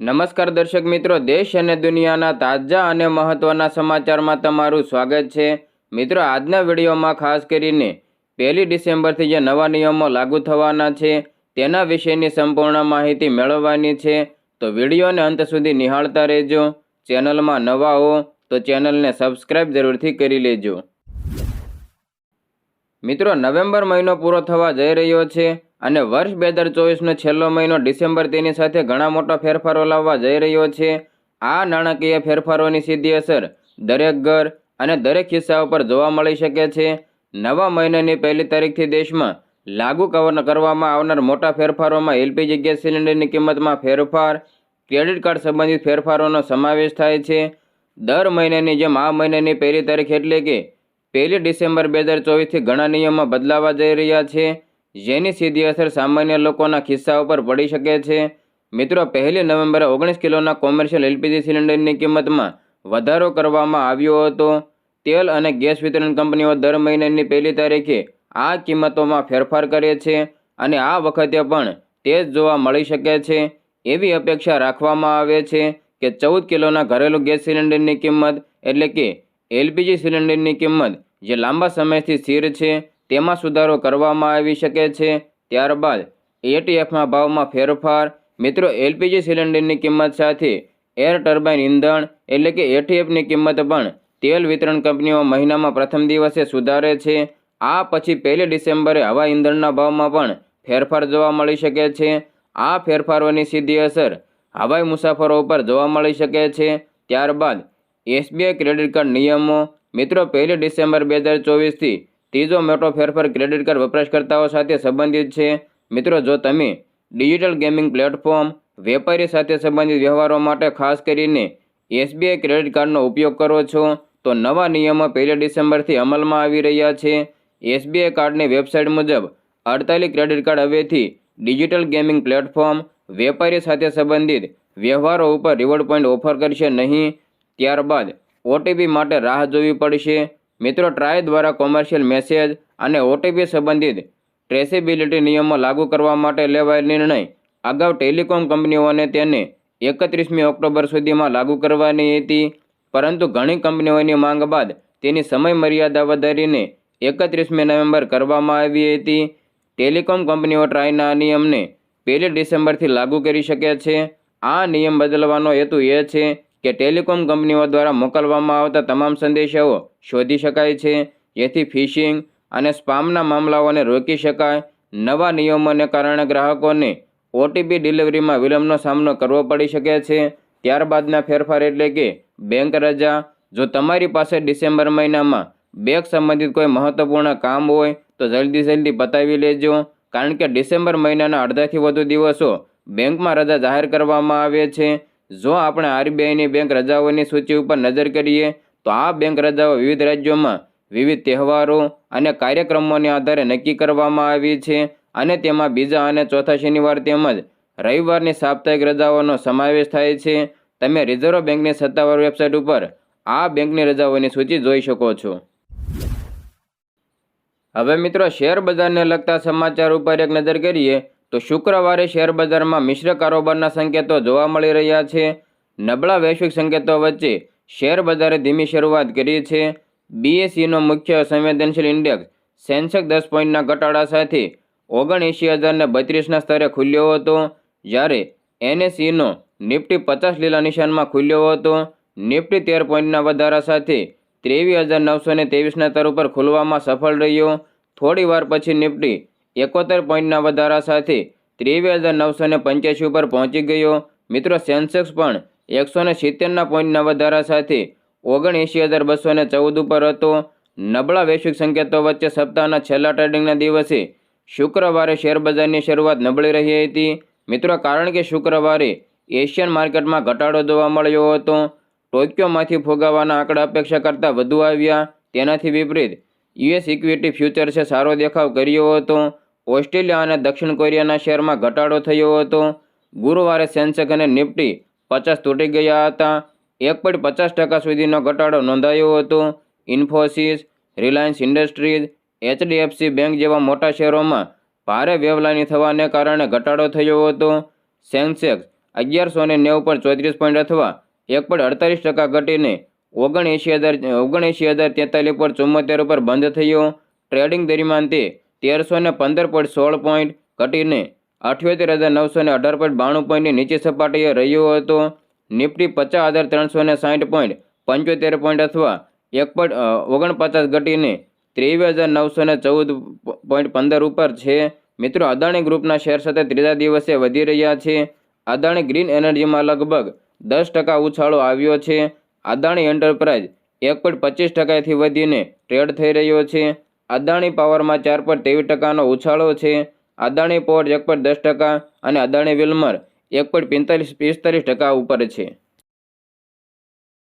નમસ્કાર દર્શક મિત્રો, દેશ અને દુનિયાના તાજા અને મહત્વના સમાચારમાં તમારું સ્વાગત છે. મિત્રો, આજના વિડીયોમાં ખાસ કરીને પહેલી ડિસેમ્બરથી જે નવા નિયમો લાગુ થવાના છે, તેના વિશેની સંપૂર્ણ માહિતી મેળવવાની છે. તો વિડીયોને અંત સુધી નિહાળતા રહેજો. ચેનલમાં નવા હો તો ચેનલને સબસ્ક્રાઈબ જરૂરથી કરી લેજો. મિત્રો, નવેમ્બર મહિનો પૂરો થવા જઈ રહ્યો છે અને વર્ષ બે હજાર ચોવીસનો છેલ્લો મહિનો ડિસેમ્બર તેની સાથે ઘણા મોટા ફેરફારો લાવવા જઈ રહ્યો છે. આ નાણાકીય ફેરફારોની સીધી અસર દરેક ઘર અને દરેક ખિસ્સા ઉપર જોવા મળી શકે છે. નવા મહિનાની પહેલી તારીખથી દેશમાં લાગુ કરવામાં આવનાર મોટા ફેરફારોમાં એલપીજી ગેસ સિલિન્ડરની કિંમતમાં ફેરફાર, ક્રેડિટ કાર્ડ સંબંધિત ફેરફારોનો સમાવેશ થાય છે. દર મહિનાની જેમ આ મહિનાની પહેલી તારીખ એટલે કે પહેલી ડિસેમ્બર બે હજાર ચોવીસથી ઘણા નિયમમાં બદલાવા જઈ રહ્યા છે, જેની સીધી અસર સામાન્ય લોકોના ખિસ્સા ઉપર પડી શકે છે. મિત્રો, પહેલી નવેમ્બરે ઓગણીસ કિલોના કોમર્શિયલ એલપીજી સિલિન્ડરની કિંમતમાં વધારો કરવામાં આવ્યો હતો. તેલ અને ગેસ વિતરણ કંપનીઓ દર મહિનાની પહેલી તારીખે આ કિંમતોમાં ફેરફાર કરે છે અને આ વખતે પણ તે જ જોવા મળી શકે છે. એવી અપેક્ષા રાખવામાં આવે છે કે ચૌદ કિલોના ઘરેલું ગેસ સિલિન્ડરની કિંમત એટલે કે એલપીજી સિલિન્ડરની કિંમત જે લાંબા સમયથી સ્થિર છે, તેમાં સુધારો કરવામાં આવી શકે છે. ત્યારબાદ એટીએફમાં ભાવમાં ફેરફાર. મિત્રો, એલપીજી સિલિન્ડરની કિંમત સાથે એર ટર્બાઇન ઇંધણ એટલે કે એટીએફની કિંમત પણ તેલ વિતરણ કંપનીઓ મહિનામાં પ્રથમ દિવસે સુધારે છે. આ પછી પહેલી ડિસેમ્બરે હવા ઇંધણના ભાવમાં પણ ફેરફાર જોવા મળી શકે છે. આ ફેરફારોની સીધી અસર હવાઈ મુસાફરો ઉપર જોવા મળી શકે છે. ત્યારબાદ એસબીઆઈ ક્રેડિટ કાર્ડ નિયમો. મિત્રો, પહેલી ડિસેમ્બર બે હજાર ચોવીસથી ત્રીજો મોટો ફેરફાર ક્રેડિટ કાર્ડ વપરાશકર્તાઓ સાથે સંબંધિત છે. મિત્રો, જો તમે ડિજિટલ ગેમિંગ પ્લેટફોર્મ, વેપારી સાથે સંબંધિત વ્યવહારો માટે ખાસ કરીને એસબીઆઈ ક્રેડિટ કાર્ડનો ઉપયોગ કરો છો, તો નવા નિયમો પહેલી ડિસેમ્બરથી અમલમાં આવી રહ્યા છે. એસબીઆઈ કાર્ડની વેબસાઇટ મુજબ અડતાલીસ ક્રેડિટ કાર્ડ હવેથી ડિજિટલ ગેમિંગ પ્લેટફોર્મ, વેપારી સાથે સંબંધિત વ્યવહારો ઉપર રિવોર્ડ પોઈન્ટ ઓફર કરશે નહીં. ત્યારબાદ ઓટીપી માટે રાહ જોવી પડશે. મિત્રો, ટ્રાય દ્વારા કોમર્શિયલ મેસેજ અને ઓટીપી સંબંધિત ટ્રેસેબિલિટી નિયમો લાગુ કરવા માટે લેવાયેલ નિર્ણય અગાઉ ટેલિકોમ કંપનીઓને તેને એકત્રીસમી ઓક્ટોબર સુધીમાં લાગુ કરવાની હતી. પરંતુ ઘણી કંપનીઓની માંગ બાદ તેની સમય મર્યાદા વધારીને એકત્રીસમી નવેમ્બર કરવામાં આવી હતી. ટેલિકોમ કંપનીઓ ટ્રાયના નિયમને પહેલી ડિસેમ્બરથી લાગુ કરી શકે છે. આ નિયમ બદલવાનો હેતુ એ છે કે ટેલિકોમ કંપનીઓ દ્વારા મોકલવામાં આવતા તમામ સંદેશાઓ શોધી શકાય છે. જેથી ફિશિંગ અને સ્પામના મામલાઓને રોકી શકાય. નવા નિયમોને કારણે ગ્રાહકોને ઓટીપી ડિલિવરીમાં વિલંબનો સામનો કરવો પડી શકે છે. ત્યારબાદના ફેરફાર એટલે કે બેંક રજા. જો તમારી પાસે ડિસેમ્બર મહિનામાં બેંક સંબંધિત કોઈ મહત્વપૂર્ણ કામ હોય, તો જલ્દી જલ્દી પતાવી લેજો. કારણ કે ડિસેમ્બર મહિનાના અડધાથી વધુ દિવસો બેંકમાં રજા જાહેર કરવામાં આવે છે. જો આપણે આરબીઆઈની બેંક રજાઓની સૂચિ ઉપર નજર કરીએ, તો આ બેંક રજાઓ વિવિધ રાજ્યોમાં વિવિધ તહેવારો અને કાર્યક્રમોને આધારે નક્કી કરવામાં આવી છે અને તેમાં બીજા અને ચોથા શનિવાર તેમજ રવિવારની સાપ્તાહિક રજાઓનો સમાવેશ થાય છે. તમે રિઝર્વ બેંકની સત્તાવાર વેબસાઇટ ઉપર આ બેંકની રજાઓની સૂચિ જોઈ શકો છો. હવે મિત્રો, શેર બજારને લગતા સમાચાર ઉપર એક નજર કરીએ તો શુક્રવારે શેર બજારમાં મિશ્ર કારોબારના સંકેતો જોવા મળી રહ્યા છે. નબળા વૈશ્વિક સંકેતો વચ્ચે શેર બજારે ધીમી શરૂઆત કરી છે. બીએસસીનો મુખ્ય સંવેદનશીલ ઇન્ડેક્સ સેન્સેક દસ પોઈન્ટના ઘટાડા સાથે ઓગણએંશી હજારને બત્રીસના સ્તરે ખુલ્યો હતો. જ્યારે એનએસસીનો નિફ્ટી પચાસ લીલા નિશાનમાં ખુલ્યો હતો. નિફ્ટી તેર પોઈન્ટના વધારા સાથે ત્રેવીસ હજાર નવસો ને ત્રેવીસના સ્તર ઉપર ખુલવામાં સફળ રહ્યો. થોડી વાર પછી નિફ્ટી એકોતેર પોઈન્ટના વધારા સાથે ત્રેવીસ હજાર નવસો ને પંચ્યાસી ઉપર પહોંચી ગયો. મિત્રો, સેન્સેક્સ પણ એકસો ને સિત્તેરના પોઈન્ટના વધારા સાથે ઓગણએંશી હજાર બસો ને ચૌદ ઉપર હતો. નબળા વૈશ્વિક સંકેતો વચ્ચે સપ્તાહના છેલ્લા ટ્રેડિંગના દિવસે શુક્રવારે શેરબજારની શરૂઆત નબળી રહી હતી. મિત્રો, કારણ કે શુક્રવારે એશિયન માર્કેટમાં ઘટાડો જોવા મળ્યો હતો, ટોક્યોમાંથી ફુગાવાના આંકડા અપેક્ષા કરતાં વધુ આવ્યા. તેનાથી વિપરીત, યુએસ ઇક્વિટી ફ્યુચર્સે સારો દેખાવ કર્યો હતો. ઓસ્ટ્રેલિયા અને દક્ષિણ કોરિયાના શેરમાં ઘટાડો થયો હતો. ગુરુવારે સેન્સેક્સ અને નિફ્ટી પચાસ તૂટી ગયા હતા. એક પોઈન્ટ પચાસ ટકા સુધીનો ઘટાડો નોંધાયો હતો. Infosys, Reliance industries, HDFC bank જેવા મોટા શેરોમાં ભારે વેવલાની થવાને કારણે ઘટાડો થયો હતો. સેન્સેક્સ અગિયારસો ને નેવું પોઈન્ટ ચોત્રીસ પોઈન્ટ અથવા એક પોઈન્ટ અડતાલીસ ટકા ઘટીને ઓગણએંશી હજાર ઓગણએંશી હજાર તેતાલીસ પર ચુમ્મોતેર ઉપર બંધ થયો. ટ્રેડિંગ દરમિયાન તે તેરસો ને પંદર પોઈન્ટ સોળ પોઈન્ટ ઘટીને અઠ્યોતેર હજાર નવસો ને અઢાર પોઈન્ટ બાણું પોઈન્ટની નીચી સપાટીએ રહ્યો હતો. નિફ્ટી પચાસ હજાર ત્રણસો ને સાઠ પોઈન્ટ પંચોતેર પોઈન્ટ અથવા એક પોઈન્ટ ઓગણપચાસ ઘટીને ત્રેવીસ હજાર નવસો ને ચૌદ પોઈન્ટ પંદર ઉપર છે. મિત્રો, અદાણી ગ્રુપના શેર સાથે ત્રીજા દિવસે વધી રહ્યા છે. અદાણી ગ્રીન એનર્જીમાં લગભગ દસ ટકા ઉછાળો આવ્યો છે. અદાણી એન્ટરપ્રાઇઝ એક પોઈન્ટ પચીસ ટકાથી વધીને ટ્રેડ થઈ રહ્યો છે. અદાણી પાવરમાં ચાર પોઈન્ટ ત્રેવીસ ટકાનો ઉછાળો છે. અદાણી પોર્ટ એક પોઈન્ટ દસ ટકા અને અદાણી વિલ્મર એક પોઈન્ટ પિસ્તાલીસ પિસ્તાલીસ ટકા ઉપર છે.